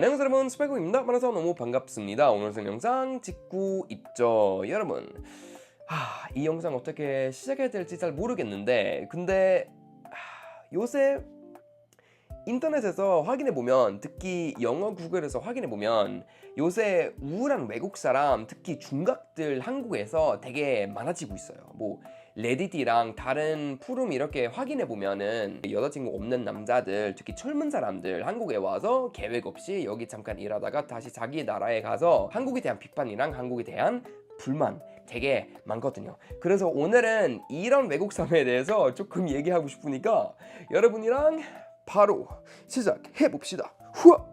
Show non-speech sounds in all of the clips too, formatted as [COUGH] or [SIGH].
안녕하세요 여러분. 스파이크입니다. 만나서 너무 반갑습니다. 오늘 영상 찍고 있죠 여러분? 하, 이 영상 어떻게 시작해야 될지 잘 모르겠는데 근데 하, 요새 인터넷에서 확인해 보면 특히 영어 구글에서 확인해 보면 요새 우울한 외국 사람 특히 중각들 한국에서 되게 많아지고 있어요. 뭐 레디티랑 다른 포럼 이렇게 확인해 보면은 여자친구 없는 남자들 특히 젊은 사람들 한국에 와서 계획 없이 여기 잠깐 일하다가 다시 자기 나라에 가서 한국에 대한 비판이랑 한국에 대한 불만 되게 많거든요. 그래서 오늘은 이런 외국 사람에 대해서 조금 얘기하고 싶으니까 여러분이랑 바로 시작해 봅시다. 후아!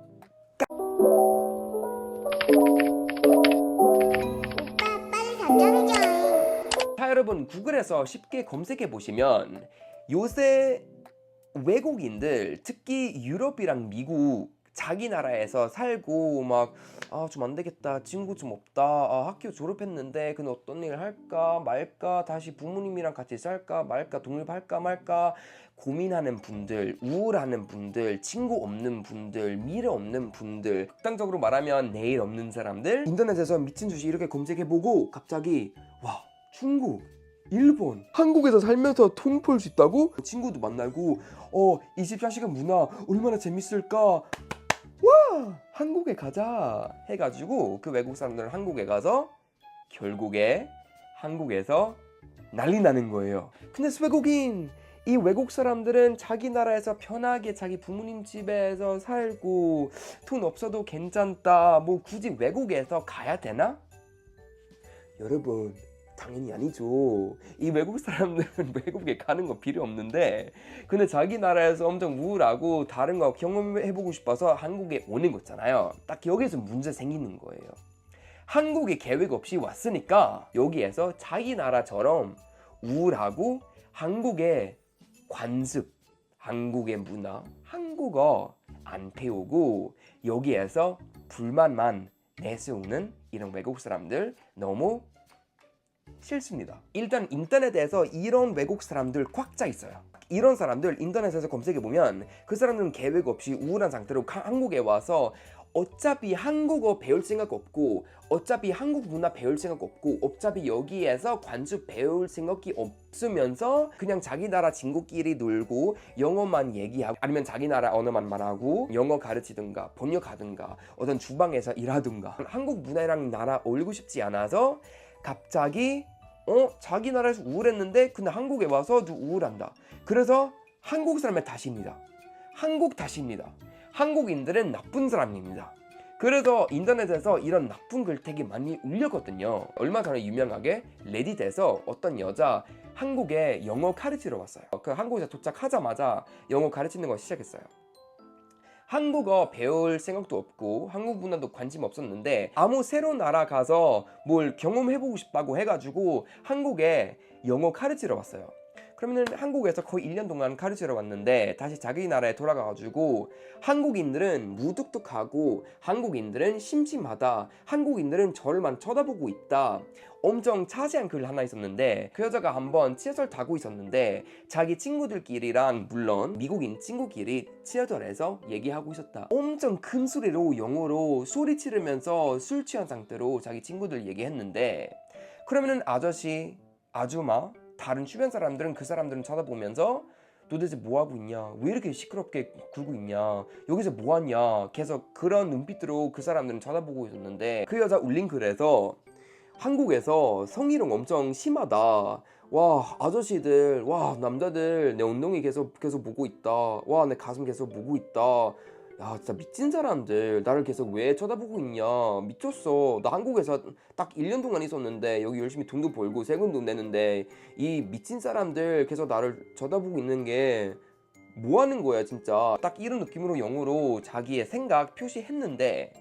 여러분 구글에서 쉽게 검색해 보시면 요새 외국인들 특히 유럽이랑 미국 자기 나라에서 살고 막 아 좀 안 되겠다 친구 좀 없다 아, 학교 졸업했는데 근데 어떤 일 할까 말까 다시 부모님이랑 같이 살까 말까 독립할까 말까 고민하는 분들 우울하는 분들 친구 없는 분들 미래 없는 분들 극단적으로 말하면 내일 없는 사람들. 인터넷에서 미친 듯이 이렇게 검색해보고 갑자기 와 중국, 일본, 한국에서 살면서 돈벌수 있다고? 친구도 만나고 어 24시간 문화 얼마나 재밌을까? 와 한국에 가자 해가지고 그 외국 사람들은 한국에 가서 결국에 한국에서 난리 나는 거예요. 근데 외국인 이 외국 사람들은 자기 나라에서 편하게 자기 부모님 집에서 살고 돈 없어도 괜찮다. 뭐 굳이 외국에서 가야 되나? 여러분 당연히 아니죠. 이 외국 사람들은 [LAUGHS] 외국에 가는 거 필요 없는데 근데 자기 나라에서 엄청 우울하고 다른 거 경험해보고 싶어서 한국에 오는 거잖아요. 딱 여기서 문제 생기는 거예요. 한국에 계획 없이 왔으니까 여기에서 자기 나라처럼 우울하고 한국의 관습, 한국의 문화, 한국어 안 배우고 여기에서 불만만 내세우는 이런 외국 사람들 너무 싫습니다. 일단 인터넷에서 이런 외국 사람들 꽉 짜 있어요. 이런 사람들 인터넷에서 검색해 보면 그 사람들은 계획 없이 우울한 상태로 가- 한국에 와서 어차피 한국어 배울 생각 없고 어차피 한국 문화 배울 생각 없고 어차피 여기에서 관주 배울 생각이 없으면서 그냥 자기 나라 친구끼리 놀고 영어만 얘기하고 아니면 자기 나라 언어만 말하고 영어 가르치든가 번역하든가 어떤 주방에서 일하든가 한국 문화랑 나라 어울리고 싶지 않아서 갑자기 어 자기 나라에서 우울했는데 근데 한국에 와서도 우울한다. 그래서 한국 사람의 탓입니다. 한국 탓입니다. 한국인들은 나쁜 사람입니다. 그래서 인터넷에서 이런 나쁜 글 되게 많이 울렸거든요. 얼마 전에 유명하게 레딧에서 어떤 여자 한국에 영어 가르치러 왔어요. 그 한국에 도착하자마자 영어 가르치는 걸 시작했어요. 한국어 배울 생각도 없고 한국 문화도 관심 없었는데 아무 새로운 나라 가서 뭘 경험해보고 싶다고 해가지고 한국에 영어 가르치러 왔어요. 그러면은 한국에서 거의 1년 동안 가르치러 왔는데 다시 자기 나라에 돌아가가지고 한국인들은 무뚝뚝하고 한국인들은 심심하다 한국인들은 저를만 쳐다보고 있다. 엄청 자세한 글 하나 있었는데 그 여자가 한번 지하철 타고 있었는데 자기 친구들끼리랑 물론 미국인 친구끼리 지하철에서 얘기하고 있었다. 엄청 큰 소리로 영어로 소리 지르면서 술 취한 상태로 자기 친구들 얘기했는데 그러면은 아저씨 아줌마 다른 주변 사람들은 그 사람들은 쳐다보면서 도대체 뭐 하고 있냐? 왜 이렇게 시끄럽게 굴고 있냐? 여기서 뭐 하냐? 계속 그런 눈빛으로 그 사람들은 쳐다보고 있었는데 그 여자 울린 글에서 한국에서 성희롱 엄청 심하다. 와 아저씨들, 와 남자들 내 엉덩이 계속 계속 보고 있다. 와 내 가슴 계속 보고 있다. 야 진짜 미친 사람들. 나를 계속 왜 쳐다보고 있냐? 미쳤어. 나 한국에서 딱 1년 동안 있었는데 여기 열심히 돈도 벌고 세금도 내는데 이 미친 사람들 계속 나를 쳐다보고 있는 게 뭐 하는 거야 진짜? 딱 이런 느낌으로 영어로 자기의 생각 표시했는데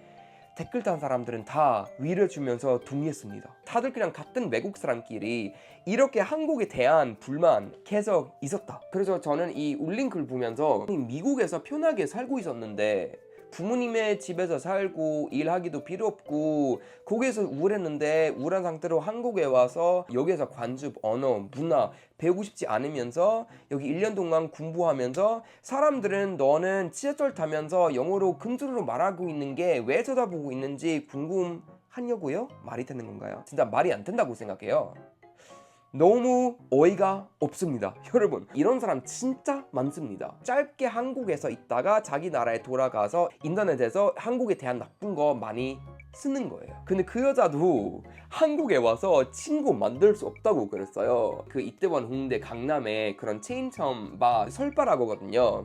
댓글 단 사람들은 다 위를 주면서 동의했습니다. 다들 그냥 같은 외국 사람끼리 이렇게 한국에 대한 불만 계속 있었다. 그래서 저는 이 울린 글 보면서 미국에서 편하게 살고 있었는데 부모님의 집에서 살고 일하기도 필요 없고 거기에서 우울했는데 우울한 상태로 한국에 와서 여기에서 관습 언어 문화 배우고 싶지 않으면서 여기 1년 동안 공부하면서 사람들은 너는 지하철 타면서 영어로 근소리로 말하고 있는 게 왜 쳐다보고 있는지 궁금하냐고요? 말이 되는 건가요? 진짜 말이 안 된다고 생각해요. 너무 어이가 없습니다. [LAUGHS] 여러분, 이런 사람 진짜 많습니다. 짧게 한국에서 있다가 자기 나라에 돌아가서 인터넷에서 한국에 대한 나쁜 거 많이 쓰는 거예요. 근데 그 여자도 한국에 와서 친구 만들 수 없다고 그랬어요. 그 이태원 홍대 강남에 그런 체인점 바 설바라고 거든요.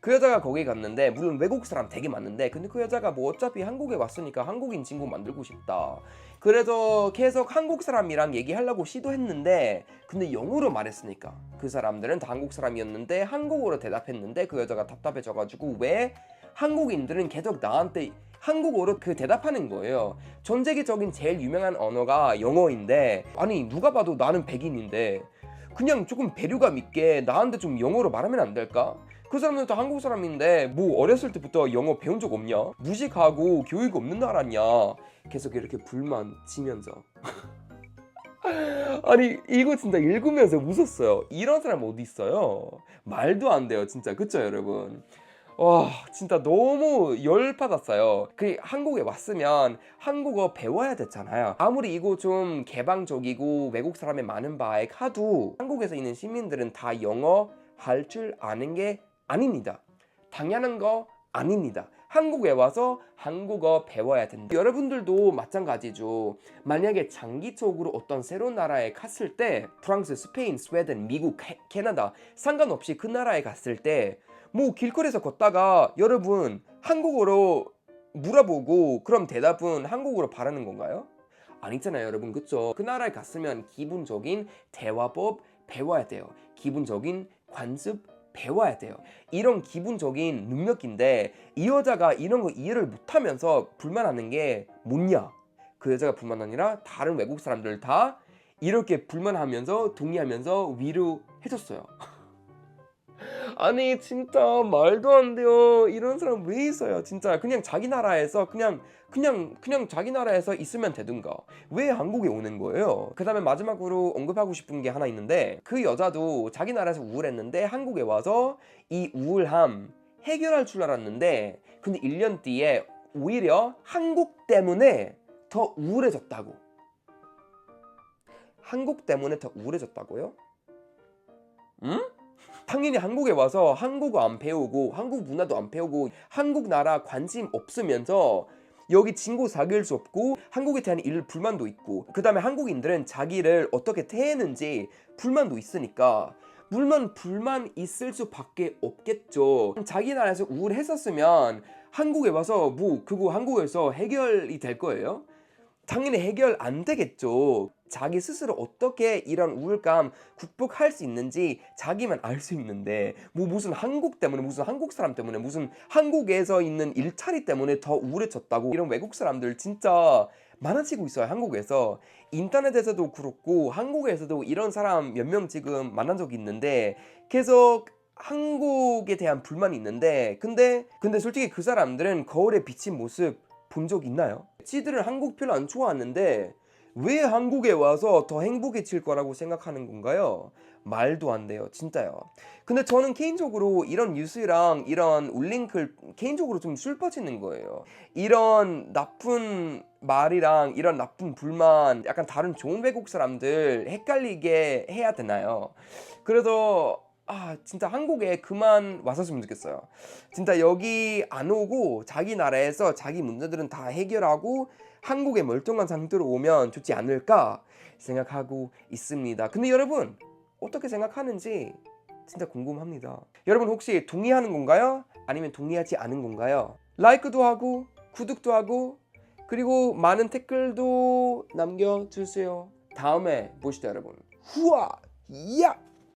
그 여자가 거기 갔는데 물론 외국 사람 되게 많은데 근데 그 여자가 뭐 어차피 한국에 왔으니까 한국인 친구 만들고 싶다. 그래서 계속 한국 사람이랑 얘기하려고 시도했는데 근데 영어로 말했으니까 그 사람들은 다 한국 사람이었는데 한국어로 대답했는데 그 여자가 답답해져가지고 왜 한국인들은 계속 나한테 한국어로 그 대답하는 거예요. 전 세계적인 제일 유명한 언어가 영어인데 아니 누가 봐도 나는 백인인데 그냥 조금 배려감 있게 나한테 좀 영어로 말하면 안 될까? 그 사람들 다 한국 사람인데 뭐 어렸을 때부터 영어 배운 적 없냐? 무식하고 교육 없는 나라냐? 계속 이렇게 불만 지면서 [LAUGHS] 아니 이거 진짜 읽으면서 웃었어요. 이런 사람 어디 있어요? 말도 안 돼요, 진짜 그쵸 여러분? 와 진짜 너무 열 받았어요. 그 한국에 왔으면 한국어 배워야 됐잖아요. 아무리 이거 좀 개방적이고 외국 사람이 많은 바에 카도 한국에서 있는 시민들은 다 영어 할 줄 아는 게 아닙니다. 당연한 거 아닙니다. 한국에 와서 한국어 배워야 된다. 여러분들도 마찬가지죠. 만약에 장기적으로 어떤 새로운 나라에 갔을 때 프랑스, 스페인, 스웨덴, 미국, 캐, 캐나다 상관없이 그 나라에 갔을 때 뭐 길거리에서 걷다가 여러분 한국어로 물어보고 그럼 대답은 한국어로 바라는 건가요? 아니잖아요 여러분 그쵸 그 나라에 갔으면 기본적인 대화법 배워야 돼요 기본적인 관습 배워야 돼요. 이런 기본적인 능력인데 이 여자가 이런 거 이해를 못하면서 불만하는 게 뭐냐? 그 여자가 불만 아니라 다른 외국 사람들 다 이렇게 불만하면서 동의하면서 위로해줬어요. [LAUGHS] 아니 진짜 말도 안 돼요. 이런 사람 왜 있어요 진짜. 그냥 자기 나라에서 그냥 그냥 그냥 자기 나라에서 있으면 되든가 왜 한국에 오는 거예요 그 다음에 마지막으로 언급하고 싶은 게 하나 있는데 그 여자도 자기 나라에서 우울했는데 한국에 와서 이 우울함 해결할 줄 알았는데 근데 1년 뒤에 오히려 한국 때문에 더 우울해졌다고 한국 때문에 더 우울해졌다고요? 응? 당연히 한국에 와서 한국어 안 배우고 한국 문화도 안 배우고 한국 나라 관심 없으면서 여기 친구 사귈 수 없고 한국에 대한 일 불만도 있고 그 다음에 한국인들은 자기를 어떻게 대했는지 불만도 있으니까 물론 불만 있을 수밖에 없겠죠 자기 나라에서 우울했었으면 한국에 와서 뭐 그거 한국에서 해결이 될 거예요? 당연히 해결 안 되겠죠. 자기 스스로 어떻게 이런 우울감 극복할 수 있는지 자기만 알 수 있는데 뭐 무슨 한국 때문에 무슨 한국 사람 때문에 무슨 한국에서 있는 일자리 때문에 더 우울해졌다고 이런 외국 사람들 진짜 많아지고 있어요 한국에서 인터넷에서도 그렇고 한국에서도 이런 사람 몇 명 지금 만난 적이 있는데 계속 한국에 대한 불만이 있는데 근데 근데 솔직히 그 사람들은 거울에 비친 모습 본 적 있나요? 지들은 한국 별로 안 좋아하는데 왜 한국에 와서 더 행복해질 거라고 생각하는 건가요? 말도 안 돼요, 진짜요. 근데 저는 개인적으로 이런 뉴스랑 이런 울링클 개인적으로 좀 슬퍼지는 거예요. 이런 나쁜 말이랑 이런 나쁜 불만 약간 다른 좋은 외국 사람들 헷갈리게 해야 되나요? 그래서 아 진짜 한국에 그만 왔었으면 좋겠어요. 진짜 여기 안 오고 자기 나라에서 자기 문제들은 다 해결하고 한국에 멀쩡한 상태로 오면 좋지 않을까 생각하고 있습니다. 근데 여러분 어떻게 생각하는지 진짜 궁금합니다. 여러분 혹시 동의하는 건가요? 아니면 동의하지 않은 건가요? 라이크도 하고 구독도 하고 그리고 많은 댓글도 남겨주세요. 다음에 보시죠 여러분. 후아 야!